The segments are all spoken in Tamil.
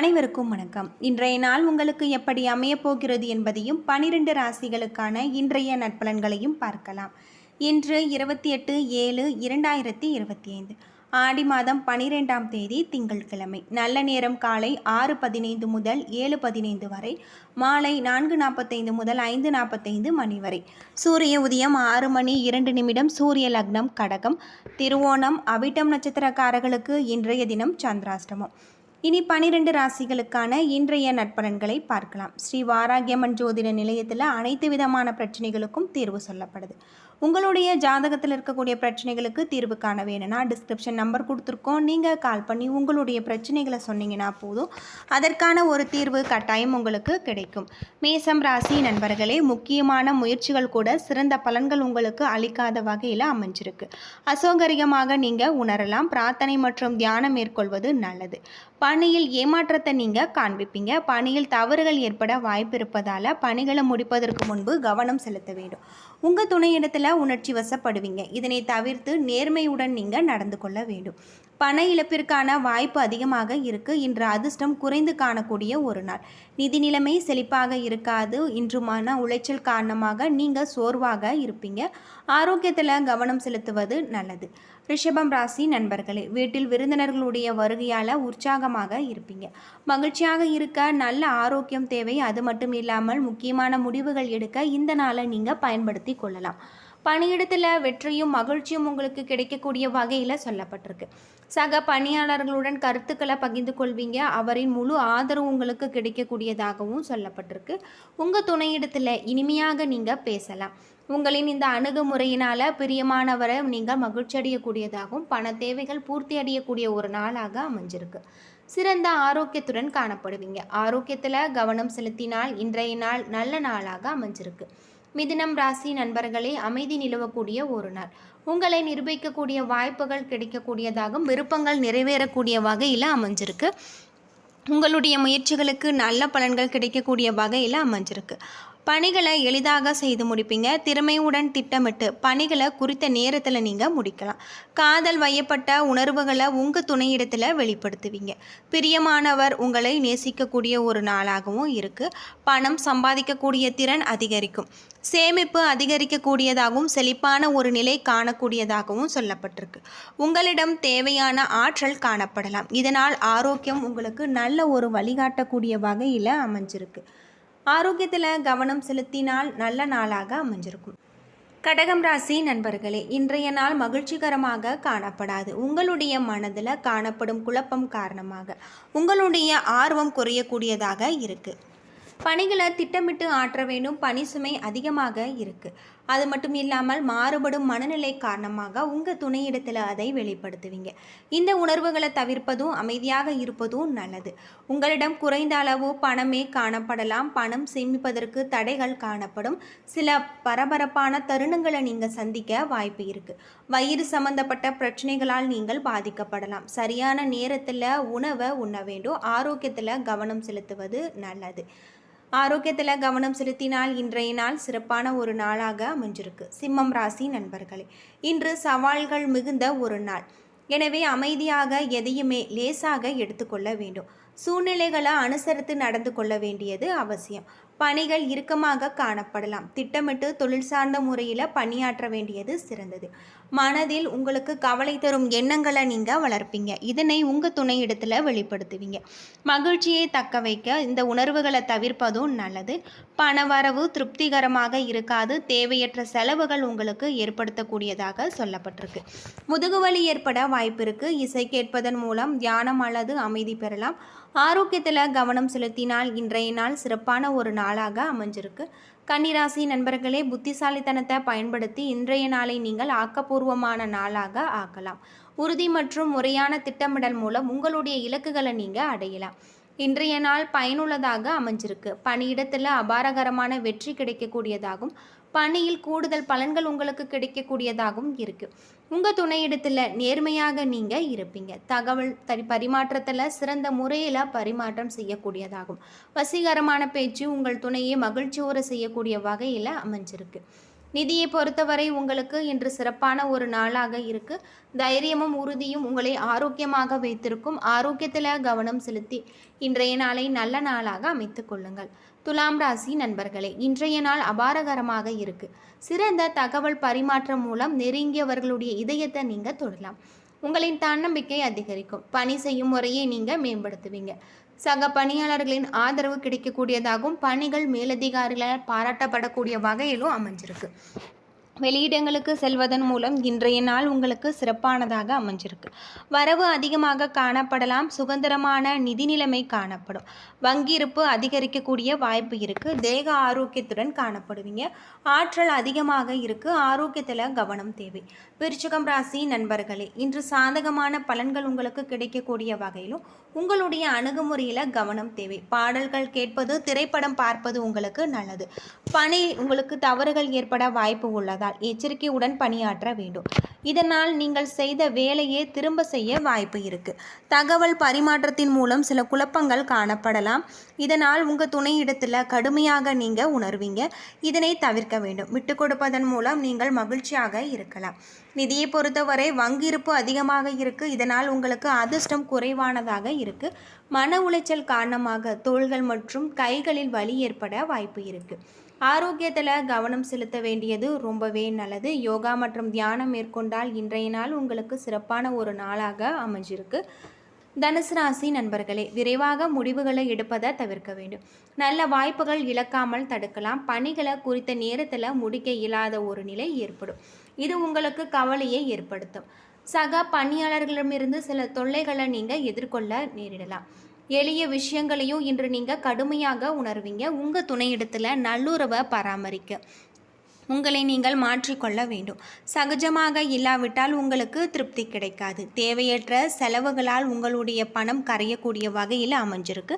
அனைவருக்கும் வணக்கம். இன்றைய நாள் உங்களுக்கு எப்படி அமையப் போகிறது என்பதையும் பனிரெண்டு ராசிகளுக்கான இன்றைய நட்பலன்களையும் பார்க்கலாம். இன்று இருபத்தி எட்டு ஏழு இரண்டாயிரத்தி இருபத்தி ஐந்து. ஆடி மாதம் பனிரெண்டாம் தேதி திங்கட்கிழமை நல்ல நேரம் காலை ஆறு பதினைந்து முதல் ஏழு பதினைந்து வரை மாலை நான்கு நாற்பத்தைந்து முதல் ஐந்து நாற்பத்தைந்து மணி வரை. சூரிய உதயம் ஆறு மணி இரண்டு நிமிடம் சூரிய லக்னம் கடகம். திருவோணம் அவிட்டம் நட்சத்திரக்காரர்களுக்கு இன்றைய தினம் சந்திராஷ்டமம். இனி பனிரெண்டு ராசிகளுக்கான இன்றைய நட்பலன்களை பார்க்கலாம். ஸ்ரீ வாராகியம்மன் ஜோதிட நிலையத்தில் அனைத்து விதமான பிரச்சனைகளுக்கும் தீர்வு சொல்லப்படுது. உங்களுடைய ஜாதகத்தில் இருக்கக்கூடிய பிரச்சனைகளுக்கு தீர்வு காண வேணும்னா டிஸ்கிரிப்ஷன் நம்பர் கொடுத்துருக்கோம். நீங்கள் கால் பண்ணி உங்களுடைய பிரச்சனைகளை சொன்னீங்கன்னா போதும். அதற்கான ஒரு தீர்வு கட்டாயம் உங்களுக்கு கிடைக்கும். மேசம் ராசி நண்பர்களே முக்கியமான முயற்சிகள் கூட சிறந்த பலன்கள் உங்களுக்கு அளிக்காத வகையில் அமைஞ்சிருக்கு. அசௌகரியமாக நீங்கள் உணரலாம். பிரார்த்தனை மற்றும் தியானம் மேற்கொள்வது நல்லது. பணியில் ஏமாற்றத்தை நீங்கள் காண்பிப்பீங்க. பணியில் தவறுகள் ஏற்பட வாய்ப்பு இருப்பதால் பணிகளை முடிப்பதற்கு முன்பு கவனம் செலுத்த வேண்டும். உங்கள் துணையிடத்தில் உணர்ச்சி வசப்படுவீங்க. இதனை தவிர்த்து நேர்மையுடன் நீங்கள் நடந்து கொள்ள வேண்டும். பண இழப்பிற்கான வாய்ப்பு அதிகமாக இருக்கு. இன்று அதிர்ஷ்டம் குறைந்து காணக்கூடிய ஒரு நாள். நிதி நிலைமை செழிப்பாக இருக்காது. இன்று மன உளைச்சல் காரணமாக நீங்கள் சோர்வாக இருப்பீங்க. ஆரோக்கியத்தில் கவனம் செலுத்துவது நல்லது. ரிஷபம் ராசி நண்பர்களே வீட்டில் விருந்தினர்களுடைய வருகையால் உற்சாகமாக இருப்பீங்க. மகிழ்ச்சியாக இருக்க நல்ல ஆரோக்கியம் தேவை. அது மட்டும் இல்லாமல் முக்கியமான முடிவுகள் எடுக்க இந்த நாளை நீங்கள் பயன்படுத்தி கொள்ளலாம். பணியிடத்தில் வெற்றியும் மகிழ்ச்சியும் உங்களுக்கு கிடைக்கக்கூடிய வகையில் சொல்லப்பட்டிருக்கு. சக பணியாளர்களுடன் கருத்துக்களை பகிர்ந்து கொள்வீங்க. அவரின் முழு ஆதரவு உங்களுக்கு கிடைக்கக்கூடியதாகவும் சொல்லப்பட்டிருக்கு. உங்கள் துணையிடத்தில் இனிமையாக நீங்கள் பேசலாம். உங்களின் இந்த அணுகுமுறையினால் பிரியமானவரை நீங்கள் மகிழ்ச்சி அடையக்கூடியதாகவும் பண தேவைகள் பூர்த்தி அடையக்கூடிய ஒரு நாளாக அமைஞ்சிருக்கு. சிறந்த ஆரோக்கியத்துடன் காணப்படுவீங்க. ஆரோக்கியத்தில் கவனம் செலுத்தினால் இன்றைய நாள் நல்ல நாளாக அமைஞ்சிருக்கு. மிதினம் ராசி நண்பர்களே அமைதி நிலவக்கூடிய ஒரு நாள். உங்களை நிரூபிக்கக்கூடிய வாய்ப்புகள் கிடைக்கக்கூடியதாகவும் விருப்பங்கள் நிறைவேறக்கூடிய வகையில் அமைஞ்சிருக்கு. உங்களுடைய முயற்சிகளுக்கு நல்ல பலன்கள் கிடைக்கக்கூடிய வகையில் அமைஞ்சிருக்கு. பணிகளை எளிதாக செய்து முடிப்பீங்க. திறமையுடன் திட்டமிட்டு பணிகளை குறித்த நேரத்தில் நீங்கள் முடிக்கலாம். காதல் வயப்பட்ட உணர்வுகளை உங்கள் துணையிடத்தில் வெளிப்படுத்துவீங்க. பிரியமானவர் உங்களை நேசிக்கக்கூடிய ஒரு நாளாகவும் இருக்குது பணம் சம்பாதிக்கக்கூடிய திறன் அதிகரிக்கும். சேமிப்பு அதிகரிக்கக்கூடியதாகவும் செழிப்பான ஒரு நிலை காணக்கூடியதாகவும் சொல்லப்பட்டிருக்கு. உங்களிடம் தேவையான ஆற்றல் காணப்படலாம். இதனால் ஆரோக்கியம் உங்களுக்கு நல்ல ஒரு வழிகாட்டக்கூடிய வகையில் அமைஞ்சிருக்கு. ஆரோக்கியத்தில் கவனம் செலுத்தினால் நல்ல நாளாக அமைஞ்சிருக்கும். கடகம் ராசி நண்பர்களே இன்றைய நாள் மகிழ்ச்சிகரமாக காணப்படாது. உங்களுடைய மனதில் காணப்படும் குழப்பம் காரணமாக உங்களுடைய ஆர்வம் குறையக்கூடியதாக இருக்குது பணிகளை திட்டமிட்டு ஆற்ற வேண்டும். பணி சுமை அதிகமாக இருக்குது அது மட்டும் இல்லாமல் மாறுபடும் மனநிலை காரணமாக உங்கள் துணையிடத்தில் அதை வெளிப்படுத்துவீங்க. இந்த உணர்வுகளை தவிர்ப்பதும் அமைதியாக இருப்பதும் நல்லது. உங்களிடம் குறைந்த அளவு பணமே காணப்படலாம். பணம் சேமிப்பதற்கு தடைகள் காணப்படும். சில பரபரப்பான தருணங்களை நீங்கள் சந்திக்க வாய்ப்பு இருக்குது வயிறு சம்பந்தப்பட்ட பிரச்சனைகளால் நீங்கள் பாதிக்கப்படலாம். சரியான நேரத்தில் உணவை உண்ண வேண்டும். ஆரோக்கியத்தில் கவனம் செலுத்துவது நல்லது. ஆரோக்கியத்தில் கவனம் செலுத்தினால் இன்றைய நாள் சிறப்பான ஒரு நாளாக அமைஞ்சிருக்கு. சிம்மம் ராசி நண்பர்களே இன்று சவால்கள் மிகுந்த ஒரு நாள். எனவே அமைதியாக எதையுமே லேசாக எடுத்துக்கொள்ள வேண்டும். சூழ்நிலைகளை அனுசரித்து நடந்து கொள்ள வேண்டியது அவசியம். பணிகள் இறுக்கமாக காணப்படலாம். திட்டமிட்டு தொழில் சார்ந்த முறையில் பணியாற்ற வேண்டியது சிறந்தது. மனதில் உங்களுக்கு கவலை தரும் எண்ணங்களை நீங்கள் வளர்ப்பீங்க. இதனை உங்கள் துணையிடத்தில் வெளிப்படுத்துவீங்க. மகிழ்ச்சியை தக்க வைக்க இந்த உணர்வுகளை தவிர்ப்பதும் நல்லது. பணவரவு திருப்திகரமாக இருக்காது. தேவையற்ற செலவுகள் உங்களுக்கு ஏற்படுத்தக்கூடியதாக சொல்லப்பட்டிருக்கு. முதுகுவலி ஏற்பட வாய்ப்பு இருக்குது இசை கேட்பதன் மூலம் தியானம் அல்லது அமைதி பெறலாம். ஆரோக்கியத்தில் கவனம் செலுத்தினால் இன்றைய நாள் சிறப்பான ஒரு நாளாக அமைஞ்சிருக்கு. கன்னிராசி நண்பர்களே புத்திசாலித்தனத்தை பயன்படுத்தி இன்றைய நாளை நீங்கள் ஆக்கப்பூர்வமான நாளாக ஆக்கலாம். உறுதி மற்றும் முறையான திட்டமிடல் மூலம் உங்களுடைய இலக்குகளை நீங்கள் அடையலாம். இன்றைய நாள் பயனுள்ளதாக அமைஞ்சிருக்கு. பணியிடத்தில் அபாரகரமான வெற்றி கிடைக்கக்கூடியதாகும். பணியில் கூடுதல் பலன்கள் உங்களுக்கு கிடைக்கக்கூடியதாகவும் இருக்குது உங்கள் துணையிடத்தில் நேர்மையாக நீங்கள் இருப்பீங்க. தகவல் தரி பரிமாற்றத்தில் சிறந்த முறையில் பரிமாற்றம் செய்யக்கூடியதாகும். வசீகரமான பேச்சு உங்கள் துணையை மகிழ்ச்சியோர செய்யக்கூடிய வகையில் அமைஞ்சிருக்கு. நிதியை பொறுத்தவரை உங்களுக்கு இன்று சிறப்பான ஒரு நாளாக இருக்கு. தைரியமும் உறுதியும் உங்களை ஆரோக்கியமாக வைத்திருக்கும். ஆரோக்கியத்தில் கவனம் செலுத்தி இன்றைய நாளை நல்ல நாளாக அமைத்து கொள்ளுங்கள். துலாம் ராசி நண்பர்களே இன்றைய நாள் அபாரகரமாக இருக்கு. சிறந்த தகவல் பரிமாற்றம் மூலம் நெருங்கியவர்களுடைய இதயத்தை நீங்க தொடலாம். உங்களின் தன்னம்பிக்கை அதிகரிக்கும். பணி செய்யும் முறையை நீங்க மேம்படுத்துவீங்க. சக பணியாளர்களின் ஆதரவு கிடைக்கக்கூடியதாகவும் பணிகள் மேலதிகாரிகளால் பாராட்டப்படக்கூடிய வகையிலும் அமைஞ்சிருக்கு. வெளியிடங்களுக்கு செல்வதன் மூலம் இன்றைய நாள் உங்களுக்கு சிறப்பானதாக அமைஞ்சிருக்கு. வரவு அதிகமாக காணப்படலாம் சுதந்திரமான நிதி நிலைமை காணப்படும். வங்கி இருப்பு அதிகரிக்கக்கூடிய வாய்ப்பு இருக்குது தேக ஆரோக்கியத்துடன் காணப்படுவீங்க. ஆற்றல் அதிகமாக இருக்குது ஆரோக்கியத்தில் கவனம் தேவை. விருச்சகம் ராசி நண்பர்களே இன்று சாதகமான பலன்கள் உங்களுக்கு கிடைக்கக்கூடிய வகையிலும் உங்களுடைய அணுகுமுறையில் கவனம் தேவை. பாடல்கள் கேட்பது திரைப்படம் பார்ப்பது உங்களுக்கு நல்லது. பணி உங்களுக்கு தவறுகள் ஏற்பட வாய்ப்பு உள்ளதால் எச்சரிக்கையுடன் பணியாற்ற வேண்டும். இதனால் நீங்கள் செய்த வேலையே திரும்ப செய்ய வாய்ப்பு இருக்கு. தகவல் பரிமாற்றத்தின் மூலம் சில குழப்பங்கள் காணப்படலாம். இதனால் உங்கள் துணையிடத்தில் கடுமையாக நீங்கள் உணர்வீங்க. இதனை தவிர்க்க வேண்டும். விட்டு கொடுப்பதன் மூலம் நீங்கள் மகிழ்ச்சியாக இருக்கலாம். நிதியை பொறுத்தவரை வங்கியிருப்பு அதிகமாக இருக்கு. இதனால் உங்களுக்கு அதிர்ஷ்டம் குறைவானதாக இருக்கு. மன உளைச்சல் காரணமாக தோள்கள் மற்றும் கைகளில் வலி ஏற்பட வாய்ப்பு இருக்கு. ஆரோக்கியத்தில் கவனம் செலுத்த வேண்டியது ரொம்பவே நல்லது. யோகா மற்றும் தியானம் மேற்கொண்டால் இன்றைய நாள் உங்களுக்கு சிறப்பான ஒரு நாளாக அமைஞ்சிருக்கு. தனுசு ராசி நண்பர்களே விரைவாக முடிவுகளை எடுப்பதை தவிர்க்க வேண்டும். நல்ல வாய்ப்புகள் இழக்காமல் தடுக்கலாம். பணிகளை குறித்த நேரத்தில் முடிக்க இயலாத ஒரு நிலை ஏற்படும். இது உங்களுக்கு கவலையை ஏற்படுத்தும். சக பணியாளர்களிடமிருந்து சில தொல்லைகளை நீங்கள் எதிர்கொள்ள நேரிடலாம். எளிய விஷயங்களையும் இன்று நீங்கள் கடுமையாக உணர்வீங்க. உங்கள் துணையிடத்தில் நல்லுறவை பராமரிக்க. உங்களை நீங்கள் மாற்றிக்கொள்ள வேண்டும். சகஜமாக இல்லாவிட்டால் உங்களுக்கு திருப்தி கிடைக்காது. தேவையற்ற செலவுகளால் உங்களுடைய பணம் கரையக்கூடிய வகையில் அமைஞ்சிருக்கு.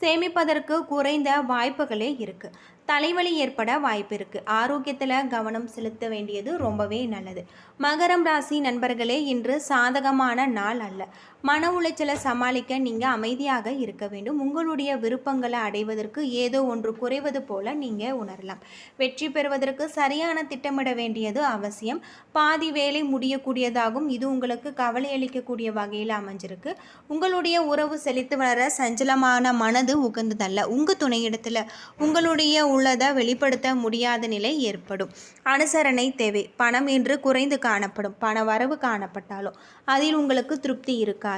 சேமிப்பதற்கு குறைந்த வாய்ப்புகளே இருக்குது தலைவலி ஏற்பட வாய்ப்பு இருக்குது ஆரோக்கியத்தில் கவனம் செலுத்த வேண்டியது ரொம்பவே நல்லது. மகரம் ராசி நண்பர்களே இன்று சாதகமான நாள் அல்ல. மன உளைச்சலை சமாளிக்க நீங்கள் அமைதியாக இருக்க வேண்டும். உங்களுடைய விருப்பங்களை அடைவதற்கு ஏதோ ஒன்று குறைவது போல நீங்கள் உணரலாம். வெற்றி பெறுவதற்கு சரியான திட்டமிட வேண்டியது அவசியம். பாதி வேலை முடியக்கூடியதாகும். இது உங்களுக்கு கவலை அளிக்கக்கூடிய வகையில் அமைஞ்சிருக்கு. உங்களுடைய உறவு செலுத்து வளர சஞ்சலமான மனது உகந்ததல்ல. உங்கள் துணையிடத்தில் உங்களுடைய உள்ளதை வெளிப்படுத்த முடியாத நிலை ஏற்படும். அனுசரணை தேவை. பணம் என்று குறைந்து காணப்படும். பண வரவு காணப்பட்டாலும் அதில் உங்களுக்கு திருப்தி இருக்காது.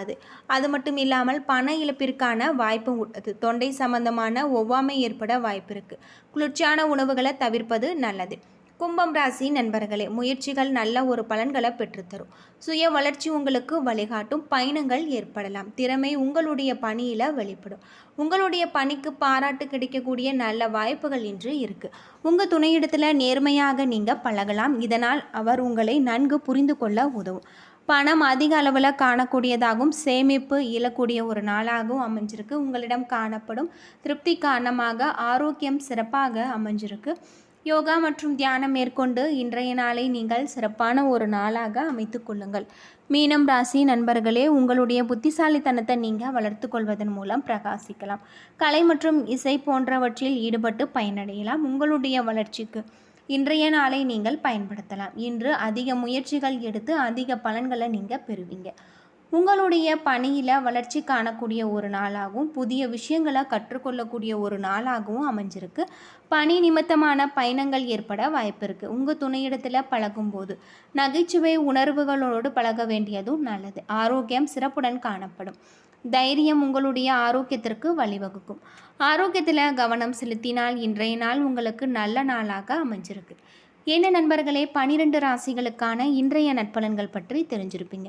அது மட்டும் இல்லாமல் பண இழப்பிற்கான வாய்ப்பும் உள்ளது தொண்டை சம்பந்தமான ஒவ்வாமை ஏற்பட வாய்ப்பு இருக்குது குளிர்ச்சியான உணவுகளை தவிர்ப்பது நல்லது. கும்பம் ராசி நண்பர்களே முயற்சிகள் நல்ல ஒரு பலன்களை பெற்றுத்தரும். சுய வளர்ச்சி உங்களுக்கு வழிகாட்டும் பயணங்கள் ஏற்படலாம். திறமை உங்களுடைய பணியில் வெளிப்படும். உங்களுடைய பணிக்கு பாராட்டு கிடைக்கக்கூடிய நல்ல வாய்ப்புகள் இன்று இருக்குது உங்கள் துணையிடத்தில் நேர்மையாக நீங்கள் பழகலாம். இதனால் அவர் உங்களை நன்கு புரிந்து கொள்ள உதவும். பணம் அதிக அளவில் காணக்கூடியதாகவும் சேமிப்பு இயலக்கூடிய ஒரு நாளாகவும் அமைஞ்சிருக்கு. உங்களிடம் காணப்படும் திருப்தி காரணமாக ஆரோக்கியம் சிறப்பாக அமைஞ்சிருக்கு. யோகா மற்றும் தியானம் மேற்கொண்டு இன்றைய நாளை நீங்கள் சிறப்பான ஒரு நாளாக அமைத்து கொள்ளுங்கள். மீனம் ராசி நண்பர்களே உங்களுடைய புத்திசாலித்தனத்தை நீங்கள் வளர்த்து கொள்வதன் மூலம் பிரகாசிக்கலாம். கலை மற்றும் இசை போன்றவற்றில் ஈடுபட்டு பயனடையலாம். உங்களுடைய வளர்ச்சிக்கு இன்றைய நாளை நீங்கள் பயன்படுத்தலாம். இன்று அதிக முயற்சிகள் எடுத்து அதிக பலன்களை நீங்கள் பெறுவீங்க. உங்களுடைய பணியில் வளர்ச்சி காணக்கூடிய ஒரு நாளாகவும் புதிய விஷயங்களை கற்றுக்கொள்ளக்கூடிய ஒரு நாளாகவும் அமைஞ்சிருக்கு. பணி நிமித்தமான பயணங்கள் ஏற்பட வாய்ப்பு இருக்குது உங்கள் துணையிடத்தில் பழகும்போது நகைச்சுவை உணர்வுகளோடு பழக வேண்டியதும் நல்லது. ஆரோக்கியம் சிறப்புடன் காணப்படும். தைரியம் உங்களுடைய ஆரோக்கியத்திற்கு வழிவகுக்கும். ஆரோக்கியத்தில் கவனம் செலுத்தினால் இன்றைய நாள் உங்களுக்கு நல்ல நாளாக அமைஞ்சிருக்கு. என்ன நண்பர்களே பனிரெண்டு ராசிகளுக்கான இன்றைய நட்பலன்கள் பற்றி தெரிஞ்சிருப்பீங்க.